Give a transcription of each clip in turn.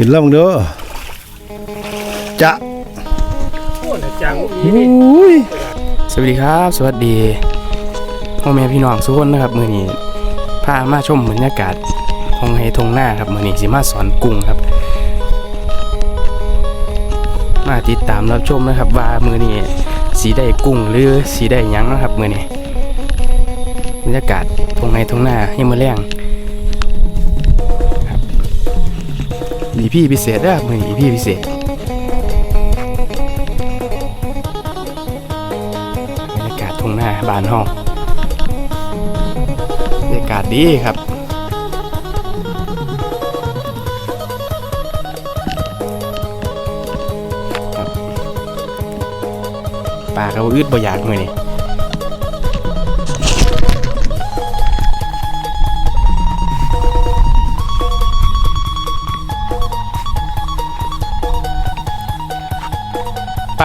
ขึ้นแล้วมึงเด้อจะอุ้ยสวัสดีครับ สวัสดีพ่อแม่พี่น้องทุกคนนะครับ มือนี้พามาชมบรรยากาศทงไฮทงหน้าครับมือนี้สิมาสอนกุ้งครับ มาติดตามรับชมนะครับ ว่ามือนี้สีได้กุ้งหรือสีได้หยังนะครับ มือนี้บรรยากาศทงไฮทงหน้าให้มือแรง มีพี่พิเศษด้มือนี้พี่พิเศษบรรยากาศทุ่งนาบานห้องบรรยากาศดีครับปลาเขาอึดบ่อยากมือนี่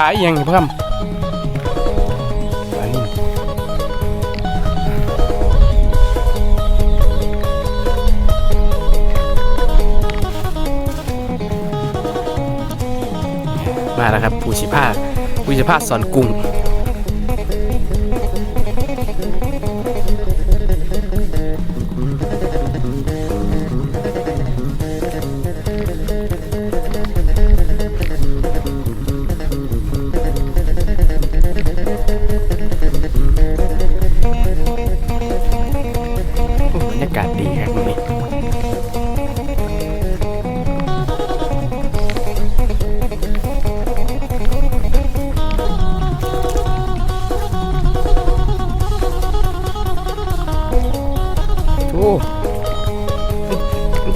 าอีหยังนี่พ่อคำปลานิ่มมาแล้วครับปูชิพาปูชิพาสอนกุ้ง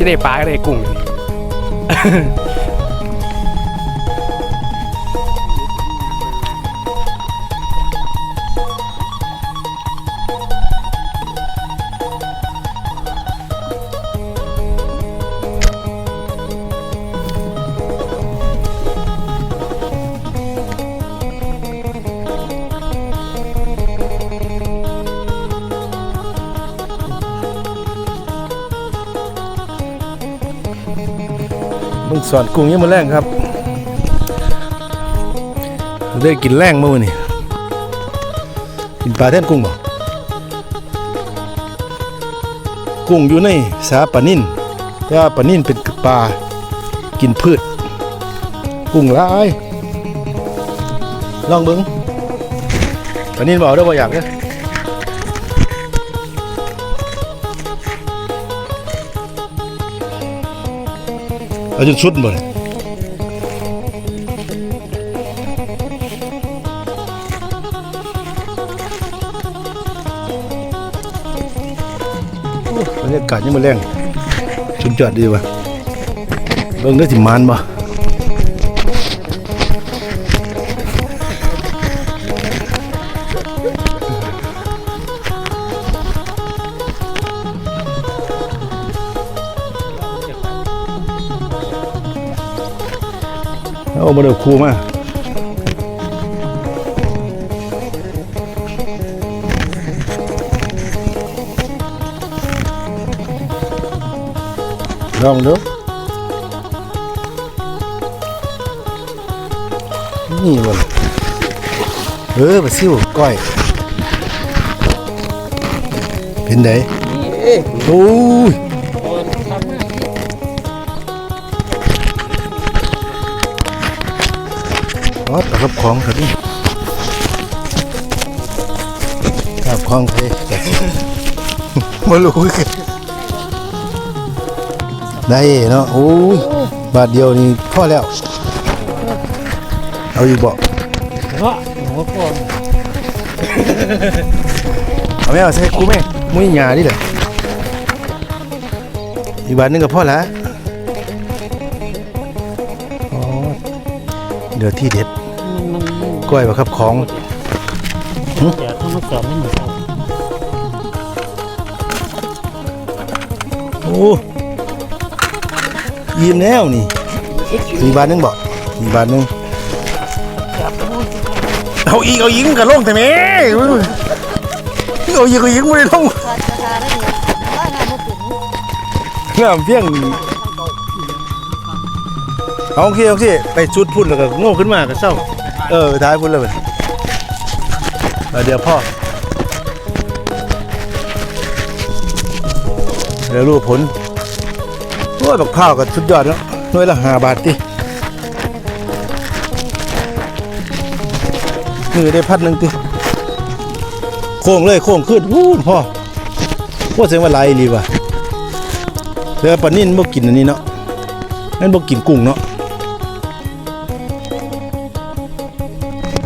ได้ปลาก็ได้กุ้ง นี่มึงสอนกุ้งยังมาแรงครับ ได้กินแรงมื้อนี่กินปลาแท่นกุ้งบ่กุ้งอยู่ในสาปลานิ่นแต่ว่าปลานิ่นเป็นปลากินพืช กุ้งหลายลองเบิ่งปลานิ่นบอาเด้บ่อยากเด้อ เอาจนสุดหมดบรรยากาศยังมาแรงชุดยอดดีว่ะเบิ่งได้สิมานบ่ เอามาเดี๋ยวครูมาลองดูนี่บ่ล่ะเออมาซิวก้อย เป็นไดโอ้ย ของครับนี่กับของเทมารู้กันได้เนาะโอ้ยบาทเดียวนี่พอแล้ว เอาอีกบ่เนาะหัวก่อเอาไม่เอาใส่กูแม่มุ้ยหยาดิแหละอีกบาทนึงก็พอละอ๋อเดี๋ยวที่เด็ด มันก้อยบ่ครับของเดี๋ยวต้องมาสอบไม่เหมือนกันโอ้ยิ้มแล้วนี่มีบาทหนึงบอกมีบาทหนึงเอาอีกเอาอีกมันกับลงแต่แม่เอาอีกเอาอีกไม่ได้ลงราคาได้เนี่ยว่างานมาถึงงามเพียงเอาโอเคโอเคไปชุดพุ่นแล้วก็โง่ขึ้นมาก็เศร้า เออไปท้ายพุ่นเลยเออเดี๋ยวพ่อ เดี๋ยวรู้ผลโอ้ยบักข้าวก็สุดยอดแล้วหน่วยละห้าบาทติมือได้พัดหนึ่งติโค้งเลยโค้งขึ้นวู้พ่อว่าเสียงว่าไหลายอีหรีวะเดี๋ยวปลานิ่นบ่กินอันนี้เนาะนั่นบ่กินกุ้งเนาะ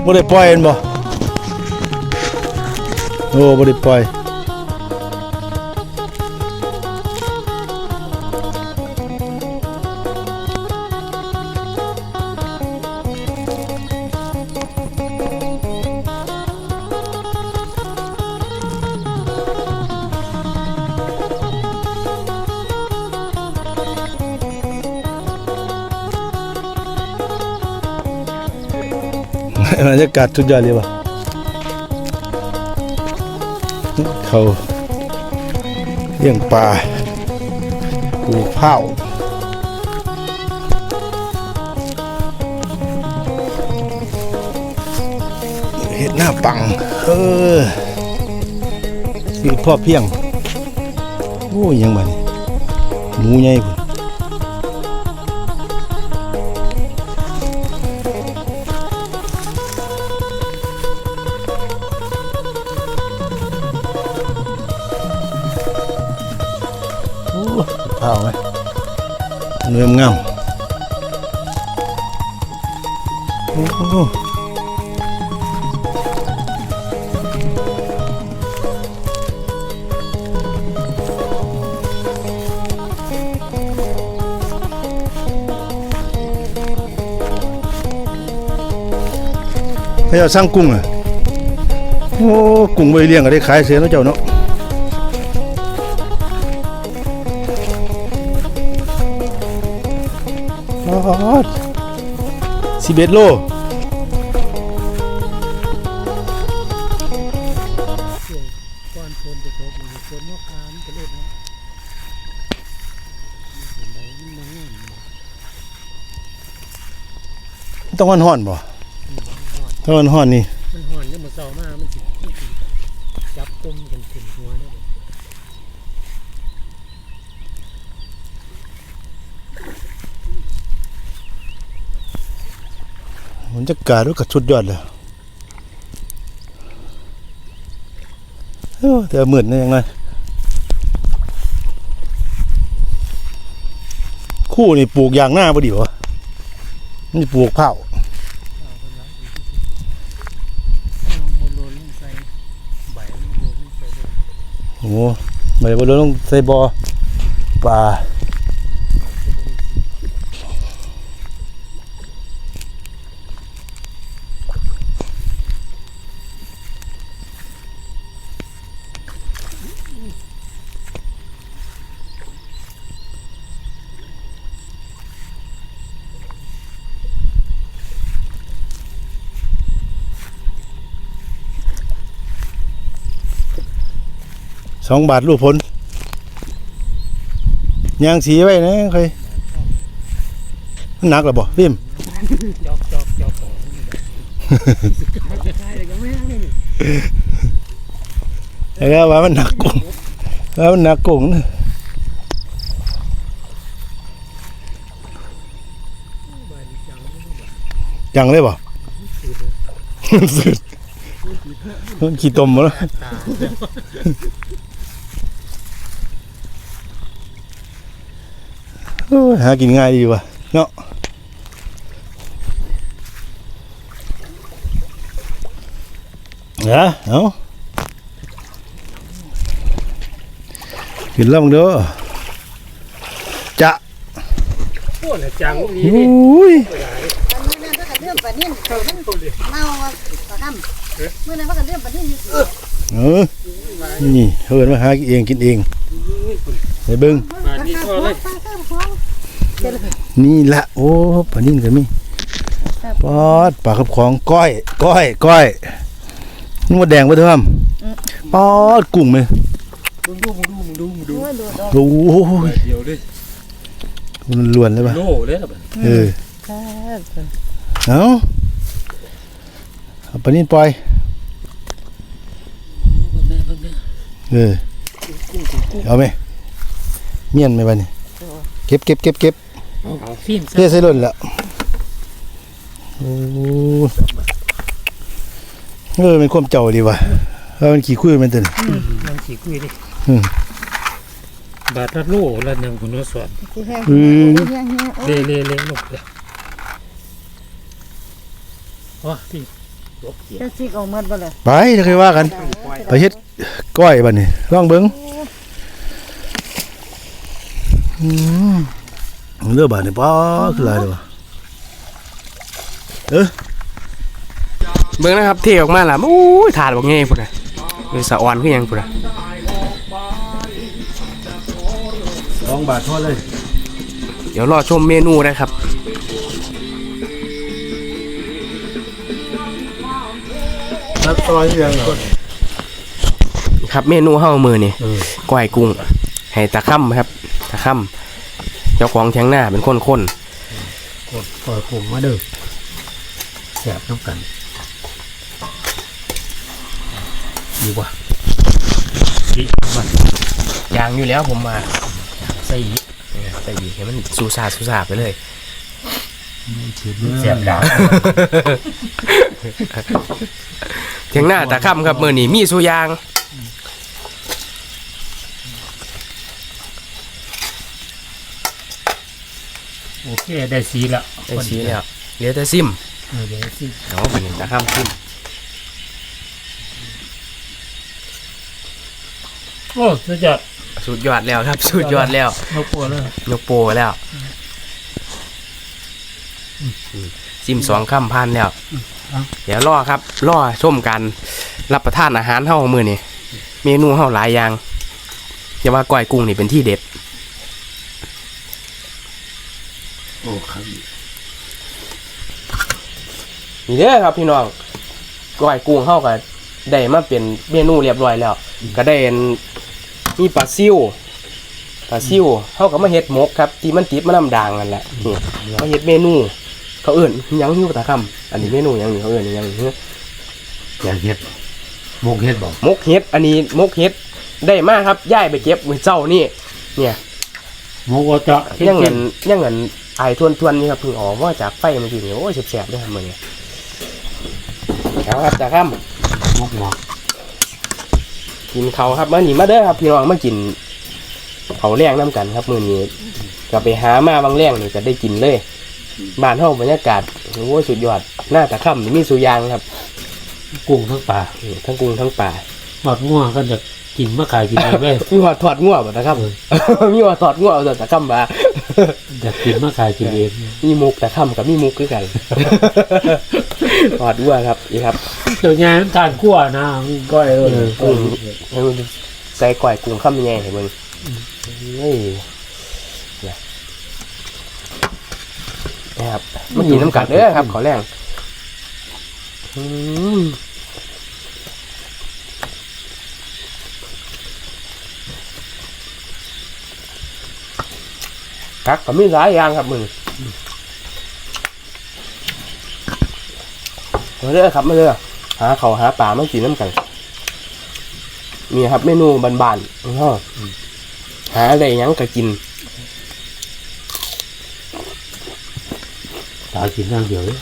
บ่ได้ปล่อยเห็นบ่โอ้บ่ได้ปล่อย บรรยากาศสุดยอดเลยว่ะเขาเลี้ยงปลาปลูกข้าวเห็ดหน้าปัง เออชีวิตพ่อเพียง โอ้ยยังบัดนหมูใหญ่พุ่น ข้าวไหมเนื้อมงามโอ้โหให้เราสร้างกุ้งอะโอ้กุ้งไปเลี้ยงก็ได้ขายเสียแล้วเจ้าเนาะ สิบเอ็ดโลก้อนฝนจะตกฝนมะขามก็เลยนะเป็นไรมันงามต้องห่อนบ่ต้องห่อนๆนี่มันห่อนนี่ยมันเศร้ามากมันสิมันสิจับกลมกันขึ้นหัวได้เลย มันจะกาดก็ชุดยอดเลยเอ้อแต่หมื่นนี่ยังไงคู่นี่ปลูกยางหน้าบ่ดีวะนจะปลูกเอาโอ้ไม่ได้บ่ลลงใส่บอปลา สองบาทลูกผลยางสีไว้นะเคยมันหนักหรอบ่พิมจอกจอกจอกของนี่แบบมันจะใช่เลยก็ไม่ได้นี่แล้วว่ามันหนักกุ้งแล้วมันหนักกุ้งนะใบจังไม่ต้องแบบยังเลยบ่สุดมันขี้ตมบ่แล้ว ตา โอ้ย หากินง่ายดีว่ะเนาะเอ้เอากินแล้วมึงเด้อจะโคตรจังดีโอนี่้ยอันนี้นั่นก็เรื่องปลานิ่นมันเมาอะปลาคำเมื่อนั้นก็เรื่องปลานิ่นอยู่เออนี่เฮินมาหาเองกินเองไปเบิ่งมาดีพอเลย นี่ละโอ้ปลานิ่มก็มีปอดปลาขับของก้อย ก้อยก้อยนี่ว่าแดงปะเทิมปอดกุ้งไหมมึงดูมึงดูมึงดูมึงดูด้วยดูดอกโอ้โหเดียวเลยมันล้วนเลยปะโลเลยแบบเออเอาเอาปลานิ่นปล่อยแม่เพิ่งเนี่ยเออเอาไหมเมียนไหมบ้านี่เก็บเก็บเก็บเก็บ เอาฟิล์มเทใส่ล้นแล้วโอ้เออเป็นความเจ้าดีว่ะแล้วมันขี่คุยมันตื่นมันสีกุยดิอืมบาทละโลละหนึ่งคุณสวนสิแห้งอืมแห้งแห้งโอ้เล่เล่เล่ลงเลยว้าที่ลบเกียจะซิกออกหมดบ่เลยไปจะเคยว่ากันไปเฮ็ดก้อยบ้านี่ลองเบิ้งอืม เลือบาดนี่ป้าคืออะไรเลยวะเบิ่งนะครับเทออกมาล่ะอู้ยถาดบักเงี้ยพุ่นน่ะเลยสะออนคือหยังพุ่นน่ะสองบาททอดเลย เดี๋ยวรอชมเมนูนะครับนักซอยยังเหรอครับเมนูเฮามือนี่เออก้อยกุ้งให้ตะค่ำครับตะค่ำเจ้าของเทียงหน้าเป็นคนคนกดปล่อยผมมาเด้อแสบน้ำกัน ดีกว่าดีกว่าๆยางอยู่แล้วผมมาใส่อีกใส่อีกให้มันสูซาสูซาไปเลยแสบดาวเทียงหน้าตะค่ำครับมือนี่มีสุยาง โอเคได้สีแล้วได้ชี้แล้วเหลือแต่ซิมเออเดี๋ยวสิเอาไปนี่ตะค่ำซิมโอ้สุดยอดสุดยอดแล้วครับ สุดยอดแล้วนกปัวเลยยกโปรแล้วซิมสองค่ำพันแล้วเดี๋ยวรอครับรอชมกันรับประทานอาหารเฮามือนี่เมนูเฮาหลายอย่างอย่าว่าก้อยกุ้งนี่เป็นที่เด็ด โอ้ครับนี่เด้อครับพี่น้องก้อยกุ้งเฮาก็ได้มาเป็นเมนูเรียบร้อยแล้ว ก็ได้อันมีปลาซิวปลาซิวเฮาก็มาเฮ็ดหมกครับ ที่มันติดมะน้ำด่างนั่นแหละนี่มาเฮ็ดเมนู เขาเอิ้นหยังหิวตะคำอันนี้เมนูหยังนี่เขาเอิ้นหยังนี่อยากเฮ็ดมกเฮ็ดบอกมกเฮ็ดอันนี้มกเฮ็ดได้มากครับย้ายไปเก็บมื้อเจ้านี่ เนี่ยมกว่าเจาะยังเงินยังเงิน ไอทวนทวนๆนี่ครับเพิ่งออกมาจากไฟเมื่อกี้นี่โอ้ยแสบๆด้วยครับมื้อนี้เอาครับตะคำมกหมอกกินเขาวครับมาหนีมาเด้อครับพี่น้องมากินเขาวแรงน้ำกันครับมื้อนี้ก็ไปหามาบางแรงนี่ก็ได้กินเลยบ้านเฮาบรรยากาศโอ้ยสุดยอดหน้าตะค่ำนี่มีสุยางครับกุ้งทั้งปลานี่ทั้งกรุงทั้งป่าหมดง่วงก็จะกินมะขายกินเองเลยมีหัวถอดง่วบ่นะครับมีหัวถอดง่วเอาแต่ตะค่ำมา อยากกินมะขายกินเองมีมุกตะค่ำกับมีมุกคือกันถอดง่วครับนี่ครับเดี๋ยวงานทานขั้วนะก้อยเออเออให้มึงใส่ก่อยกุ้งข้ามยังไงให้มึงเฮ้ยนะนะครับมากินน้ำกัดเด้อครับขอแรงอืม กักก็มีหลายอย่างครับมึงมาเด้อครับมาเด้อหาเขาวหาปลามากินน้ำกันนี่ครับเมนูบานๆของเราหาอะไรหยังก็กินตากินอย่างเดียวเลย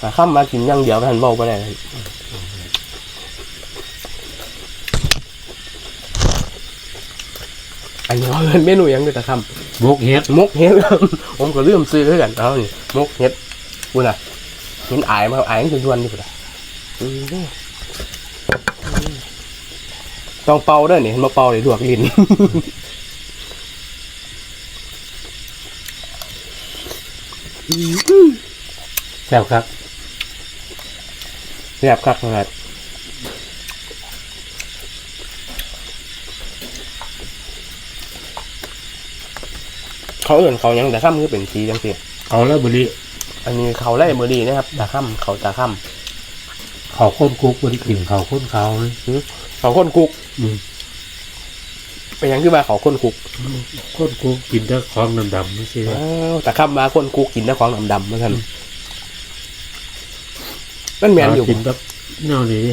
หาข้ามมากินอย่างเดียวกันบอกไปได้ครับ อันนี้เขาเป็นเมนูหยังด้วยแต่คมกเฮ็ดำมกเห็ดผมก็เริ่มซื้อด้วยกันเอานี่มกเห็ดกูน่ะเห็นอายมาอายจนทวนนี่กูน่ะอืมต้องเป่าด้วยนี่เห็นมาเป่าเลยลวกลิ้น แซ่บครับแซ่บคักนะครับ เขาเอื่นเขายังแต่ข้ามคือเป็นสีจังสิเอาแล้วบุรีอันนี้เขาไล่เบอร์ดีนะครับตาข้ามเขาตาข้ามเขาข้นคุกบุรีกินเขาข้นเขาเลยเขาคนกุกอืมเป็นหยังคือว่าเขาคนคุกคนกูกินแต่ของดำๆไม่ใช่อ้าวแต่คำมาคนคุกกินแต่ของดำๆเหมือนกันมันแมนอยู่กินแบบแนวนี้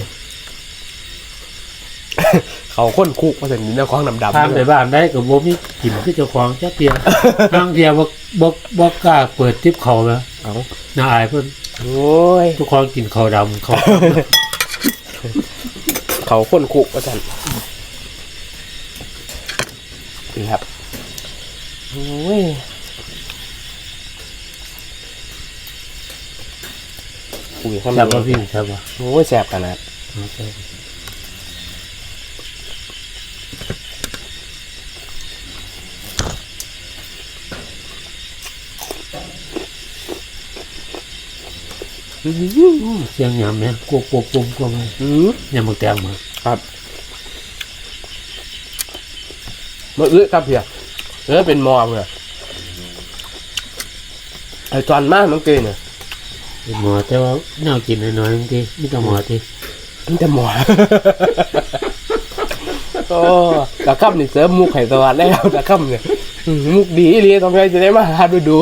เขาคนคุกมาถึงกินแต่ของดำๆทางในบ้านได้กับบ่มีกินคือเจ้าของจักเดียวทางเดียวบ่บ่บ่กล้าเปิดทิปเขาแล้วเอาน่าอายเพิ่นโอ้ยทุกคนกินข้าวดำเขาวเขาคนคุกว่าสันนี่ครับโอ้ยอุ้ยข้างในแซ่บบ่พี่แซ่บบ่โอ้ยแสบขนาด เอาไปอื้อเสียงหยำแม่กุ๊กกุ๊กกุ๊กกุ๊กหือยำบักแตงมาครับมาเอื้อครับเพียเออเป็นหมอเพื่อไอ้ตอนมากมันเกินเนี่ยเป็นหมอแต่ว่าแนวกินน้อยๆบางทีมีแต่หมอที่มันจะหมอโอ้ตะค่ำนี่เสริมมุกไข่ตะวันแล้วตะค่ำเนี่ยอืมมุกดีอีหลีต้องใครจะได้มาหาดูดู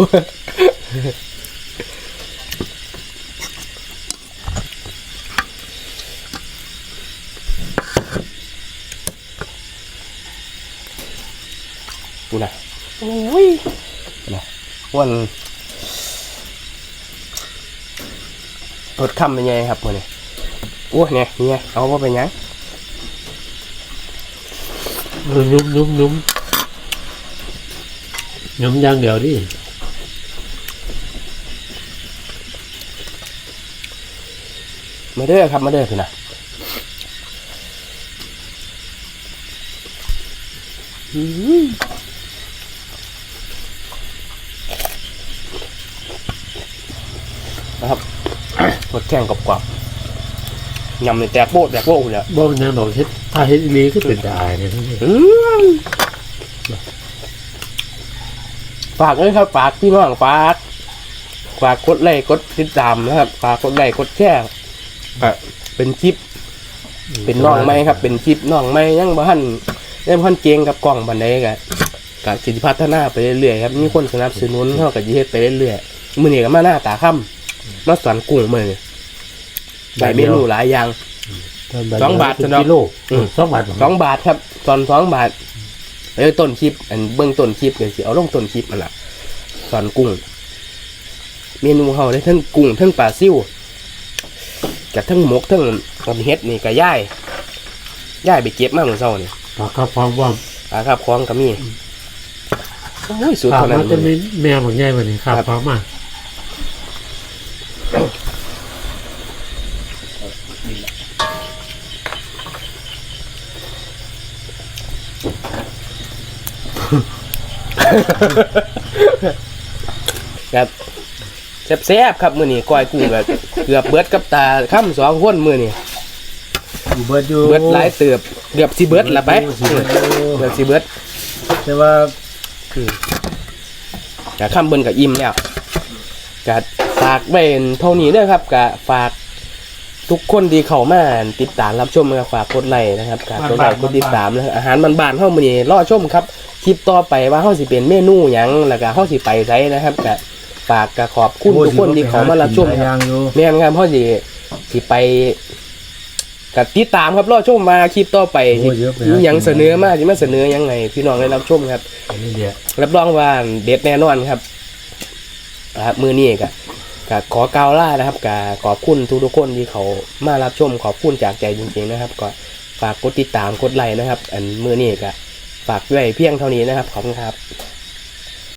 ดูนะโอ้ยนะวันรถค่ำเป็นไงครับมื่อนี้โอ้ยเนี่ยเนี่ยเอาว่าเป็นหยังเออนุ่มนุ่มนุ่มนุ่มอย่างเดียวดิมาเด้อครับมาเด้อพี่นะอืมนะครับ รสแข็งกรอบๆยำในแตกโบ๊ะแตกโบ๊ะเลยบ่เป็นหยังดอกเฮ็ดถ้าเฮ็ดอีหลีก็เป็นได้เนี่ยทั้งนี้อืมฝากเลยครับฝากพี่น้องฝากฝากกดไลค์กดติดตามนะครับฝากกดไลค์กดแชร์อะเป็นคลิป เป็นน้องไม้ครับ เป็นคลิปน้องไม้ยังบ้านยังบ้านเจงกับกล้องบันไดกะกะสิพัฒนาไปเรื่อยๆครับมีคนสนับสนุนเท่ากับยี่เฮ็ดไปเรื่อยๆมือนี้ก็มาหน้าตาค่ำ มาสอนกุ้งมือนี้ได้เมนูหลายอย่าง สองบาทเป็นเนาะ กิโลอืม สองบาทบ่สองบาทครับตอนสองบาทเอ้ยต้นคลิป อันเบื้องต้นคลิปก็สิเอาลงต้นคลิปมันล่ะสอนกุ้ง เมนูเฮาได้ทั้งกุ้งทั้งปลาซิ่วกับทั้งหมกทั้งกับเฮ็ดนี่ก็ย่ายย่ายไปเก็บมาเมื่อเช้านี่ปากกระพองว่าอาครับคล้องก็มีโอ้ยสุดข้าวเท่านั้มันนจะมีแมวบางใหญ่บัดนี้ข้าวครับ พร้อมมา ครับแซ่บๆครับมื้อนี้ก้อยกุ้งก็เกือบเบิดกับตาค่ำสองคนมื้อนี้เบิดอยู่เบิดหลายเติบเกือบสิเบิดละไปสิเบิดอยู่เกือบสิเบิดแต่ว่ากะค่ำเบิ่นก็อิ่มแล้วกะฝากไว้เท่านี้เด้อครับกะฝาก ทุกคนที่เข้ามาติดตามรับชมนะครับฝากกดไลค์นะครับกะกดไลค์กดติดตามนะครับอาหารบ้านๆเฮามื้อนี้รอชมครับคลิปต่อไปว่าเฮาสิเป็นเมนูหยังแล้วก็เฮาสิไปไสนะครับกะฝากกะขอบคุณทุกคนที่เข้ามารับชมหลยครับอย่างอยู่แม่นครับเฮาสิสิไปกะติดตามครับรอชมมาคลิปต่อไปสิโอ้เยอะไปมีหยังเสนอมาสิมาเสนอหยังไงพี่น้องได้รับชมครับอันนี้เดียวรับรองว่าเด็ดแน่นอนครับนะครับมือนี้ก็ ก็ขอกล่าวล่านะครับก็ขอบคุณทุกทุกคนที่เขามารับชมขอบคุณจากใจจริงๆนะครับ ก็ฝากกดติดตามกดไลค์นะครับ อันมือนี้ก็ฝากไว้เพียงเท่านี้นะครับขอบคุณครับ